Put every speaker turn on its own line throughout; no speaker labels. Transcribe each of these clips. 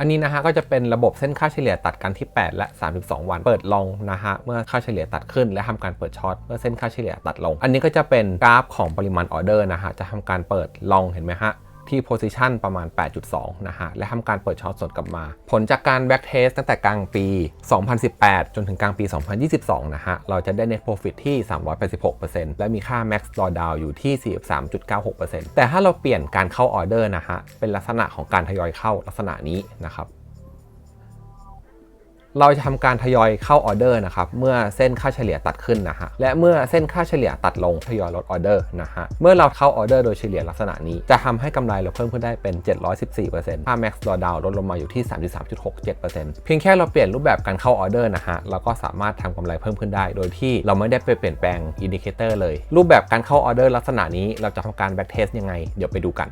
อันนี้นะฮะก็จะเป็นระบบเส้นค่าเฉลี่ยตัดกันที่ 8 และ 32 วัน เปิดลงนะฮะเมื่อค่าเฉลี่ยตัดขึ้น และทำการเปิดช็อตเมื่อเส้นค่าเฉลี่ยตัดลง อันนี้ก็จะเป็นกราฟของปริมาณออเดอร์นะฮะจะทำการเปิดลงเห็นไหมฮะ ที่ position ประมาณ 8.2 นะฮะ และทำการเปิดช็อตสดกลับมา ผลจากการ back test ตั้งแต่กลางปี 2018 จนถึงกลางปี 2022 นะฮะ เราจะได้ net profit ที่ 386%และมีค่า max drawdown อยู่ที่ 43.96%แต่ถ้าเราเปลี่ยนการเข้าออเดอร์นะฮะ เป็นลักษณะของการทยอยเข้าลักษณะนี้นะครับ เราจะทำการทยอยเข้าออเดอร์นะครับเมื่อเส้นค่าเฉลี่ยตัดขึ้นนะฮะและเมื่อเส้นค่าเฉลี่ยตัดลงทยอยลดออเดอร์นะฮะเมื่อเราเข้าออเดอร์โดยเฉลี่ยลักษณะนี้ จะทำให้กำไรเราเพิ่มขึ้นได้เป็น 714%ค่า max drawdown ลดลงมาอยู่ที่ 33.67%เพียงแค่เราเปลี่ยนรูปแบบการเข้าออเดอร์นะฮะเราก็สามารถทำกำไรเพิ่มขึ้นได้ โดยที่เราไม่ได้ไปเปลี่ยนแปลงอินดิเคเตอร์เลย รูปแบบการเข้าออเดอร์ลักษณะนี้เราจะทำการ back test ยังไงเดี๋ยวไปดูกัน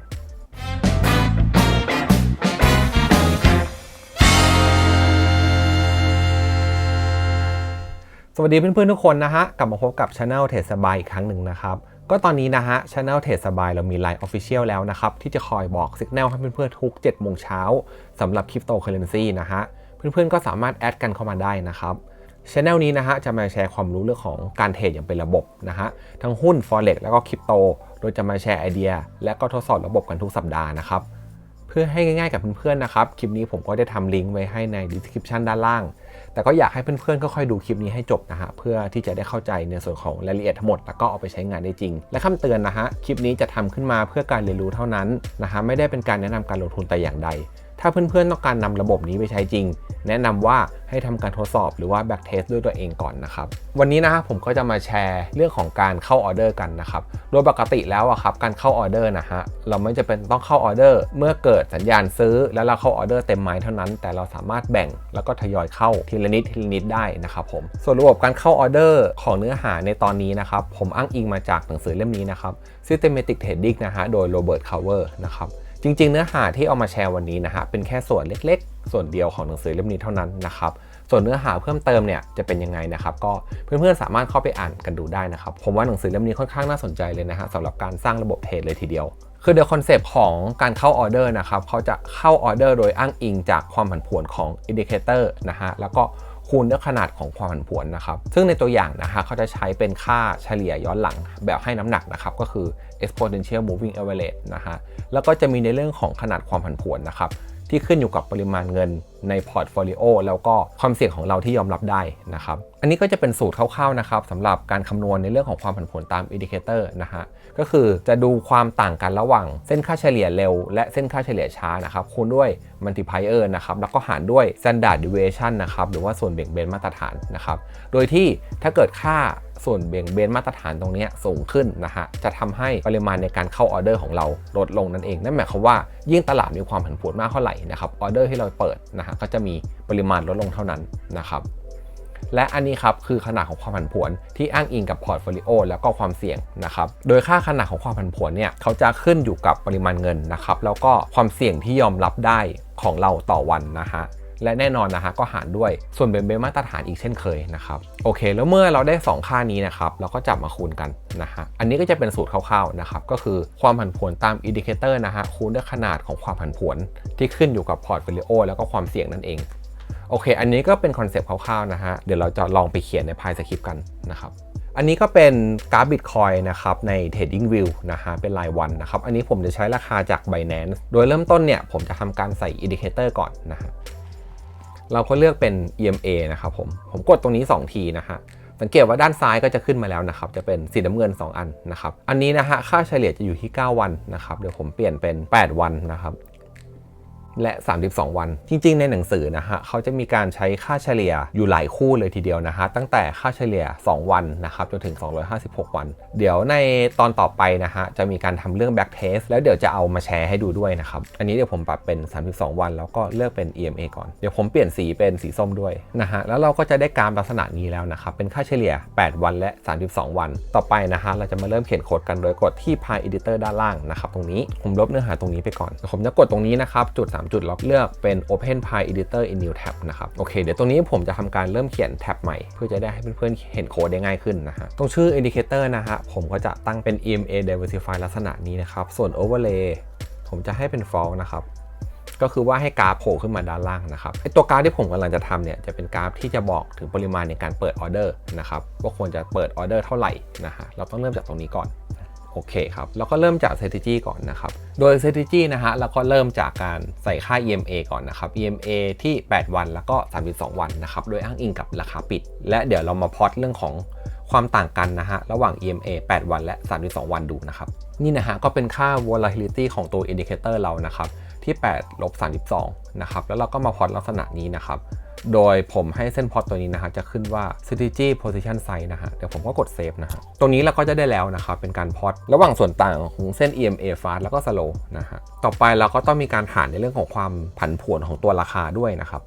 สวัสดีเพื่อนๆทุกคนนะฮะ กลับมาพบกับ Channel เทรดสบายอีกครั้งหนึ่งนะครับ ก็ตอนนี้นะฮะ Channel เทรดสบายเรามี Line Official แล้วนะครับ ที่จะคอยบอกสัญญาณให้เพื่อนๆทุก7โมงเช้าสำหรับคริปโตเคอเรนซีนะฮะ เพื่อนๆก็สามารถแอดกันเข้ามาได้นะครับช anel นี้นะฮะจะมาแชร์ความรู้เรื่องของการเทรดอย่างเป็นระบบนะฮะทั้งหุ้น forex แล้วก็คริปโต โดยจะมาแชร์ไอเดีย และก็ทดสอบระบบกันทุกสัปดาห์นะครับ เพื่อให้ง่ายๆกับเพื่อนๆนะครับ คลิปนี้ผมก็ได้ทำลิงก์ไว้ให้ใน description ด้านล่าง แต่ก็อยากให้เพื่อนๆค่อยๆดูคลิปนี้ให้จบนะฮะ เพื่อที่จะได้เข้าใจในส่วนของรายละเอียดทั้งหมด แล้วก็เอาไปใช้งานได้จริง และคำเตือนนะฮะ คลิปนี้จะทำขึ้นมาเพื่อการเรียนรู้เท่านั้นนะฮะ ไม่ได้เป็นการแนะนำการลงทุนแต่อย่างใด ถ้าเพื่อนๆต้องการนำระบบนี้ไปใช้จริง แนะนำว่าให้ทำการทดสอบหรือว่า back test ด้วยตัวเองก่อนนะครับ วันนี้นะฮะผมก็จะมาแชร์เรื่องของการเข้าออเดอร์กันนะครับ โดยปกติแล้วอะครับการเข้าออเดอร์นะฮะเราไม่จะเป็นต้องเข้าออเดอร์เมื่อเกิดสัญญาณซื้อ แล้วเราเข้าออเดอร์เต็มไม้เท่านั้น แต่เราสามารถแบ่งแล้วก็ทยอยเข้าทีละนิดทีละนิดได้นะครับผมส่วนระบบการเข้าออเดอร์ของเนื้อหาในตอนนี้นะครับผมอ้างอิงมาจากหนังสือเล่มนี้นะครับ Systematic Trading นะฮะโดยโรเบิร์ตคาเวอร์นะครับ จริง ๆ เนื้อหาที่เอามาแชร์วันนี้นะฮะเป็นแค่ส่วนเล็กๆ ส่วนเดียวของหนังสือเล่มนี้เท่านั้นนะครับส่วนเนื้อหาเพิ่มเติมเนี่ยจะเป็นยังไงนะครับก็เพื่อนๆสามารถเข้าไปอ่านกันดูได้นะครับผมว่าหนังสือเล่มนี้ค่อนข้างน่าสนใจเลยนะฮะสำหรับการสร้างระบบเทรดเลยทีเดียว คือเด e คอนเซปต์ของการเข้าออเดอร์นะครับเขาจะเข้าออเดอร์โดยอ้างอิงจากความผันผวนของอินดิเคเตอร์นะฮะแล้วก็ คูณด้วยขนาดของความผันผวนนะครับ ซึ่งในตัวอย่างนะฮะเขาจะใช้เป็นค่าเฉลี่ยย้อนหลังแบบให้น้ำหนักนะครับ ก็คือ exponential moving average นะฮะ แล้วก็จะมีในเรื่องของขนาดความผันผวนนะครับที่ขึ้นอยู่กับปริมาณเงินในพอร์ตโฟลิโอแล้วก็ความเสี่ยงของเราที่ยอมรับได้นะครับ อันนี้ก็จะเป็นสูตรคร่าวๆนะครับสำหรับการคำนวณในเรื่องของความผันผวนตามอินดิเคเตอร์นะฮะ ก็คือจะดูความต่างกันระหว่างเส้นค่าเฉลี่ยเร็ว และเส้นค่าเฉลี่ยช้านะครับคูณด้วย multiplier นะครับแล้วก็หารด้วย standard deviation นะครับหรือว่าส่วนเบี่ยงเบนมาตรฐานนะครับโดยที่ถ้าเกิดค่าส่วนเบี่ยงเบนมาตรฐานตรงนี้สูงขึ้นนะฮะ จะทำให้ปริมาณในการเข้าออเดอร์ของเราลดลงนั่นเอง นั่นหมายความว่ายิ่งตลาดมีความผันผวนมากเท่าไหร่นะครับ ออเดอร์ที่เราเปิดนะฮะก็จะมีปริมาณลดลงเท่านั้นนะครับ และอันนี้ครับคือขนาดของความผันผวนที่อ้างอิงกับพอร์ตโฟลิโอแล้วก็ความเสี่ยงนะครับโดยค่าขนาดของความผันผวนเนี่ยเขาจะขึ้นอยู่กับปริมาณเงินนะครับแล้วก็ความเสี่ยงที่ยอมรับได้ของเราต่อวันนะฮะและแน่นอนนะฮะก็หารด้วยส่วนเบนเบนมาตรฐานอีกเช่นเคยนะครับโอเค แล้วเมื่อเราได้ 2 ค่านี้นะครับเราก็จับมาคูณกันนะฮะอันนี้ก็จะเป็นสูตรคร่าวๆนะครับก็คือความผันผวนตามอินดิเคเตอร์นะฮะคูณด้วยขนาดของความผันผวนที่ขึ้นอยู่กับพอร์ตโฟลิโอแล้วก็ความเสี่ยงนั่นเอง โอเค อันนี้ก็เป็นคอนเซปต์คร่าวๆนะฮะ เดี๋ยวเราจะลองไปเขียนในพายสคริปต์กันนะครับ อันนี้ก็เป็นกราฟบิตคอยนะครับใน TradingView นะฮะ เป็นรายวันนะครับ อันนี้ผมจะใช้ราคาจาก Binance โดยเริ่มต้นเนี่ย ผมจะทำการใส่อินดิเคเตอร์ก่อนนะฮะ เราก็เลือกเป็น EMA นะครับผม ผมกดตรงนี้ 2 ทีนะฮะสังเกตว่าด้านซ้ายก็จะขึ้นมาแล้วนะครับ จะเป็นสีน้ำเงิน 2 อันนะครับ อันนี้นะฮะ ค่าเฉลี่ยจะอยู่ที่ 9 วันนะครับ เดี๋ยวผมเปลี่ยนเป็น 8 วันนะครับ และ 32 วัน จริง ๆ ในหนังสือนะฮะเขาจะมีการใช้ค่าเฉลี่ยอยู่หลายคู่เลยทีเดียวนะฮะตั้งแต่ค่าเฉลี่ย 2 วันนะครับจนถึง 256 วัน เดี๋ยวในตอนต่อไปนะฮะจะมีการทำเรื่อง back test แล้วเดี๋ยวจะเอามาแชร์ให้ดูด้วยนะครับอันนี้เดี๋ยวผมปรับเป็น 32 วัน แล้วก็เลือกเป็น EMA ก่อนเดี๋ยวผมเปลี่ยนสีเป็นสีส้มด้วยนะฮะแล้วเราก็จะได้กราฟลักษณะนี้แล้วนะครับเป็นค่าเฉลี่ย 8 วันและ 32 วัน ต่อไปนะฮะเราจะมาเริ่มเขียนโค้ดกันโดยกดที่ Pi Editor ด้านล่างนะครับตรงนี้ผมลบเนื้อหาตรงนี้ไปก่อนผมจะกดตรงนี้นะครับจุด3จุดแล้วเลือกเป็น Open Pi Editor in New Tab นะครับโอเคเดี๋ยวตรงนี้ผมจะทำการเริ่มเขียนแท็บใหม่ เพื่อจะได้ให้เพื่อนๆเห็นโค้ดได้ง่ายขึ้นนะฮะตรงชื่อ Indicator นะฮะผมก็จะตั้งเป็น EMA Diversify ลักษณะนี้นะครับส่วน Overlay ผมจะให้เป็น False นะครับก็คือว่าให้กราฟโผล่ขึ้นมาด้านล่างนะครับไอตัวกราฟที่ผมกำลังจะทำเนี่ยจะเป็นกราฟที่จะบอกถึงปริมาณในการเปิดออเดอร์นะครับว่าควรจะเปิดออเดอร์เท่าไหร่นะฮะเราต้องเริ่มจากตรงนี้ก่อน โอเคครับแล้วก็เริ่มจาก strategy ก่อนนะครับ โดย strategy นะฮะเราก็เริ่มจากการใส่ค่า EMA ก่อนนะครับ EMA ที่ 8 วันแล้วก็ 32 วันนะครับ โดยอ้างอิงกับราคาปิด และเดี๋ยวเรามาพอดเรื่องของความต่างกันนะฮะ ระหว่าง EMA 8 วันและ 32 วันดูนะครับ นี่นะฮะก็เป็นค่า volatility ของตัว indicator เรานะครับ ที่8ลบ32 นะครับ แล้วเราก็มาพอดลักษณะนี้นะครับ โดยผมให้เส้นพอตตัวนี้นะฮะจะขึ้นว่า strategy position size นะฮะเดี๋ยวผมก็กด save นะฮะตรงนี้เราก็จะได้แล้วนะครับเป็นการพอดระหว่างส่วนต่างของเส้น EMA fast แล้วก็ slow นะฮะต่อไปเราก็ต้องมีการหารในเรื่องของความผันผวนของตัวราคาด้วยนะครับ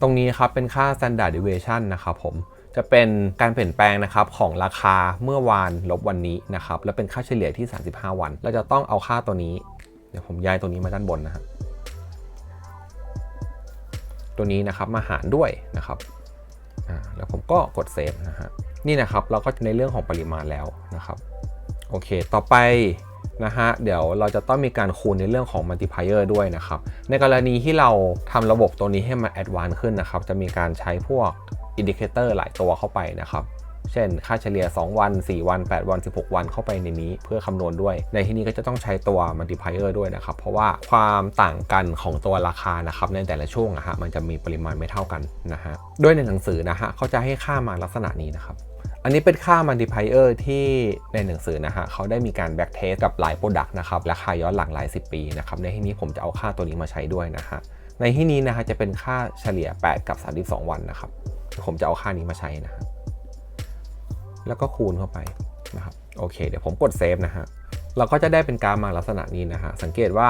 ตรงนี้ครับเป็นค่า standard deviation นะครับผมจะเป็นการเปลี่ยนแปลงนะครับของราคาเมื่อวานลบวันนี้นะครับแล้วเป็นค่าเฉลี่ยที่ 35 วัน เราจะต้องเอาค่าตัวนี้ เดี๋ยวผมย้ายตัวนี้มาด้านบนนะฮะ ตัวนี้นะครับมาหารด้วยนะครับแล้วผมก็กดเซฟนะฮะนี่นะครับเราก็ในเรื่องของปริมาณแล้วนะครับโอเค ต่อไปนะฮะเดี๋ยวเราจะต้องมีการคูณในเรื่องของมัลติพายเออร์ด้วยนะครับ ในกรณีที่เราทำระบบตัวนี้ให้มันแอดวานซ์ขึ้นนะครับ จะมีการใช้พวกอินดิเคเตอร์หลายตัวเข้าไปนะครับ เช่น ค่าเฉลี่ย 2 วัน 4 วัน 8 วัน 16 วันเข้าไปในนี้เพื่อคำนวณด้วย ในที่นี้ก็จะต้องใช้ตัว multiplier ด้วยนะครับ เพราะว่าความต่างกันของตัวราคานะครับในแต่ละช่วงนะฮะมันจะมีปริมาณไม่เท่ากันนะฮะด้วยในหนังสือนะฮะเขาจะให้ค่ามาลักษณะนี้นะครับอันนี้เป็นค่า multiplier ที่ในหนังสือนะฮะเขาได้มีการ back test กับหลาย product นะครับราคาย้อนหลังหลาย 10 ปีนะครับในที่นี้ผมจะเอาค่าตัวนี้มาใช้ด้วยนะฮะในที่นี้นะฮะจะเป็นค่าเฉลี่ย 8 กับ 32 วันนะครับผมจะเอาค่านี้มาใช้นะฮะ แล้วก็คูณเข้าไปนะครับโอเค เดี๋ยวผมกดเซฟนะฮะเราก็จะได้เป็นกราฟมาลักษณะนี้นะฮะสังเกตว่า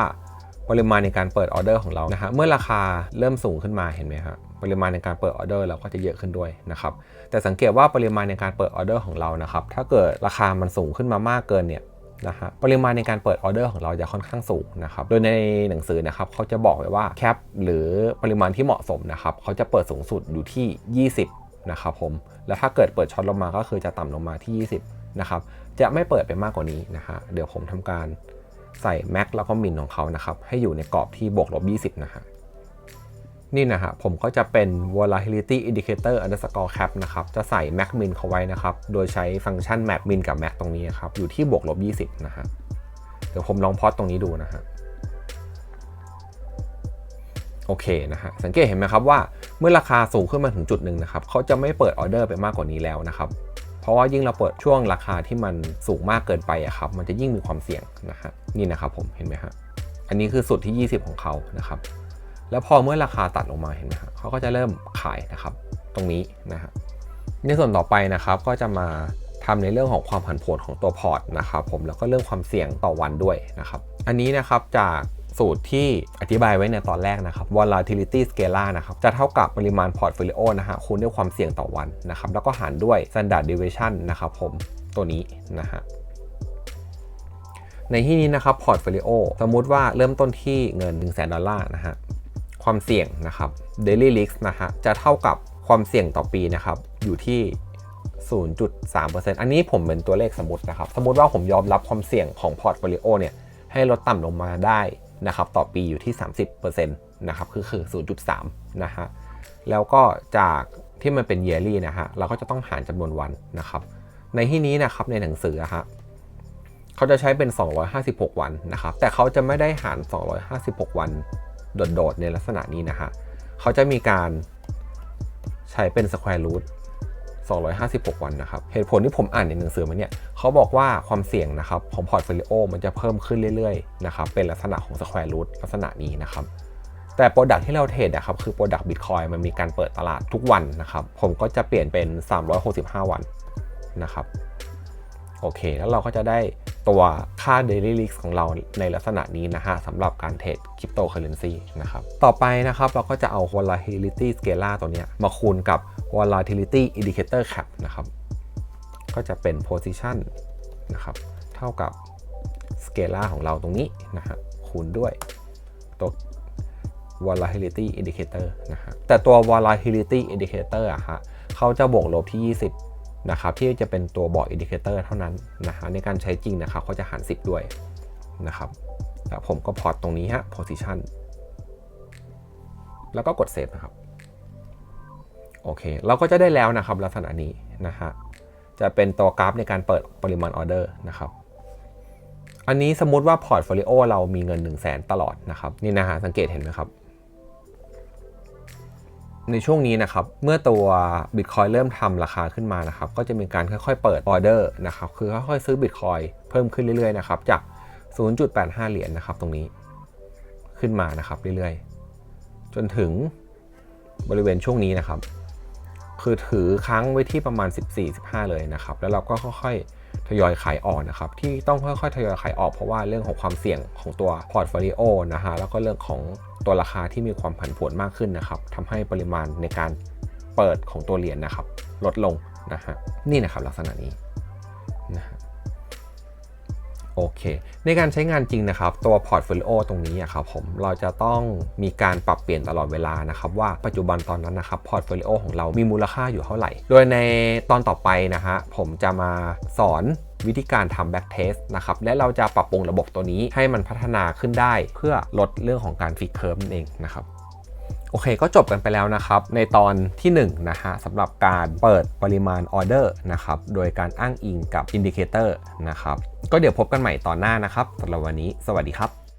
ปริมาณในการเปิดออเดอร์ของเรานะฮะเมื่อราคาเริ่มสูงขึ้นมาเห็นไหมฮะปริมาณในการเปิดออเดอร์เราก็จะเยอะขึ้นด้วยนะครับแต่สังเกตว่าปริมาณในการเปิดออเดอร์ของเรานะครับถ้าเกิดราคามันสูงขึ้นมามากเกินเนี่ยนะฮะปริมาณในการเปิดออเดอร์ของเราจะค่อนข้างสูงนะครับโดยในหนังสือนะครับเขาจะบอกไว้ว่าแคปหรือปริมาณที่เหมาะสมนะครับเขาจะเปิดสูงสุดอยู่ที่ 20 นะครับผม แล้วถ้าเกิดเปิดช็อตลงมาก็คือจะต่ำลงมาที่ 20 นะครับ จะไม่เปิดไปมากกว่านี้นะฮะ เดี๋ยวผมทำการใส่แม็กแล้วก็มินของเขานะครับ ให้อยู่ในกรอบที่บวกลบ 20 นะฮะ นี่นะฮะ ผมก็จะเป็น volatility indicator underscore cap นะครับ จะใส่ max min เขาไว้นะครับ โดยใช้ฟังก์ชัน map min กับ max ตรงนี้ครับ อยู่ที่บวกลบ 20 นะฮะ เดี๋ยวผมลองพอดตรงนี้ดูนะฮะ โอเคนะฮะสังเกตเห็นไหมครับว่าเมื่อราคาสูงขึ้นมาถึงจุดหนึ่งนะครับเขาจะไม่เปิดออเดอร์ไปมากกว่านี้แล้วนะครับเพราะว่ายิ่งเราเปิดช่วงราคาที่มันสูงมากเกินไปอะครับมันจะยิ่งมีความเสี่ยงนะฮะนี่นะครับผมเห็นไหมฮะอันนี้คือสุดที่ 20 ของเขานะครับแล้วพอเมื่อราคาตัดลงมาเห็นไหมฮะเขาก็จะเริ่มขายนะครับตรงนี้นะฮะในส่วนต่อไปนะครับก็จะมาทำในเรื่องของความผันผวนของตัวพอร์ตนะครับผมแล้วก็เรื่องความเสี่ยงต่อวันด้วยนะครับอันนี้นะครับจาก สูตรที่อธิบายไว้ในตอนแรกนะครับ volatility scalar นะครับ จะเท่ากับปริมาณพอร์ตโฟลิโอนะฮะคูณด้วยความเสี่ยงต่อวันนะครับ แล้วก็หารด้วย standard deviation นะครับผมตัวนี้นะฮะในที่นี้นะครับพอร์ตโฟลิโอสมมุติว่าเริ่มต้นที่เงิน 1 0 0 0 0แดอลลาร์นะฮะความเสี่ยงนะครับ daily risk นะฮะจะเท่ากับความเสี่ยงต่อปีนะครับอยู่ที่ 0.3%อันนี้ผมเป็นตัวเลขสมมตินะครับ สมมติว่าผมยอมรับความเสี่ยงของพอร์ตโฟลิโอเนี่ยให้ลดต่ำลงมาได้ นะครับต่อปีอยู่ที่ 30%นะครับคือคือ 0.3 นะฮะแล้วก็จากที่มันเป็น yearly นะฮะเราก็จะต้องหารจำนวนวันนะครับ ในที่นี้นะครับในหนังสือฮะเขาจะใช้เป็น 256 วันนะครับ แต่เขาจะไม่ได้หาร 256 วันโดดๆในลักษณะนี้นะฮะเขาจะมีการใช้เป็น square root 256 วันนะครับ เหตุผลที่ผมอ่านในหนังสือมาเนี่ยเขาบอกว่าความเสี่ยงนะครับของพอร์ตโฟลิโอมันจะเพิ่มขึ้นเรื่อยๆนะครับเป็นลักษณะของ square root ลักษณะนี้นะครับแต่โปรดักที่เราเทรดนะครับคือโปรดักบิตคอยมันมีการเปิดตลาดทุกวันนะครับ ผมก็จะเปลี่ยนเป็น 365 วันนะครับโอเค แล้วเราก็จะได้ตัวค่า daily risk ของเราในลักษณะนี้นะฮะสำหรับการเทรดคริปโตเคอเรนซีนะครับ ต่อไปนะครับเราก็จะเอา volatility scalar ตัวเนี้ยมาคูณกับ volatility indicator cap นะครับ ก็จะเป็น position นะครับ เท่ากับ scalar ของเราตรงนี้นะฮะคูณด้วยตัว volatility indicator นะฮะแต่ตัว volatility indicator อะฮะเขาจะบวกลบที่ 20 นะครับ ที่จะเป็นตัวบอกอินดิเคเตอร์เท่านั้นนะฮะในการใช้จริงนะครับเขาจะหาร 10 ด้วยนะครับแล้วผมก็พอร์ตตรงนี้ฮะ position แล้วก็กดเซฟนะครับ โอเค เราก็จะได้แล้วนะครับลักษณะนี้นะฮะ จะเป็นตัวกราฟในการเปิดปริมาณออเดอร์นะครับ อันนี้สมมติว่าพอร์ตโฟลิโอเรามีเงิน 1 0 0 0 0แสนตลอดนะครับ นี่นะฮะสังเกตเห็นไหมครับ ในช่วงนี้นะครับ เมื่อตัว Bitcoin เริ่มทำราคาขึ้นมานะครับ ก็จะมีการค่อยๆ เปิดออเดอร์นะครับ คือค่อยๆซื้อ Bitcoin เพิ่มขึ้นเรื่อยๆนะครับ จาก 0.85 เหรียญนะครับตรงนี้ ขึ้นมานะครับเรื่อยๆ จนถึงบริเวณช่วงนี้นะครับ คือถือค้างไว้ที่ประมาณ 14-15 เลยนะครับ แล้วเราก็ค่อยๆทยอยขายออกนะครับ ที่ต้องค่อยๆทยอยขายออกเพราะว่าเรื่องของความเสี่ยงของตัวพอร์ตโฟลิโอนะฮะแล้วก็เรื่องของตัวราคาที่มีความผันผวนมากขึ้นนะครับทำให้ปริมาณในการเปิดของตัวเหรียญนะครับ ลดลงนะฮะนี่นะครับลักษณะนี้ โอเค ในการใช้งานจริงนะครับ ตัวพอร์ตโฟลิโอตรงนี้อะครับผมเราจะต้องมีการปรับเปลี่ยนตลอดเวลานะครับว่าปัจจุบันตอนนั้นนะครับพอร์ตโฟลิโอของเรามีมูลค่าอยู่เท่าไหร่ โดยในตอนต่อไปนะฮะผมจะมาสอนวิธีการทำแบ็กเทสนะครับ และเราจะปรับปรุงระบบตัวนี้ให้มันพัฒนาขึ้นได้ เพื่อลดเรื่องของการฟิกเคิร์ฟนั่นเองนะครับ โอเคก็จบกันไปแล้วนะครับ ในตอนที่1นะฮะสำหรับการเปิดปริมาณออเดอร์นะครับโดยการอ้างอิงกับอินดิเคเตอร์นะครับก็เดี๋ยวพบกันใหม่ตอนหน้านะครับสำหรับวันนี้ สวัสดีครับ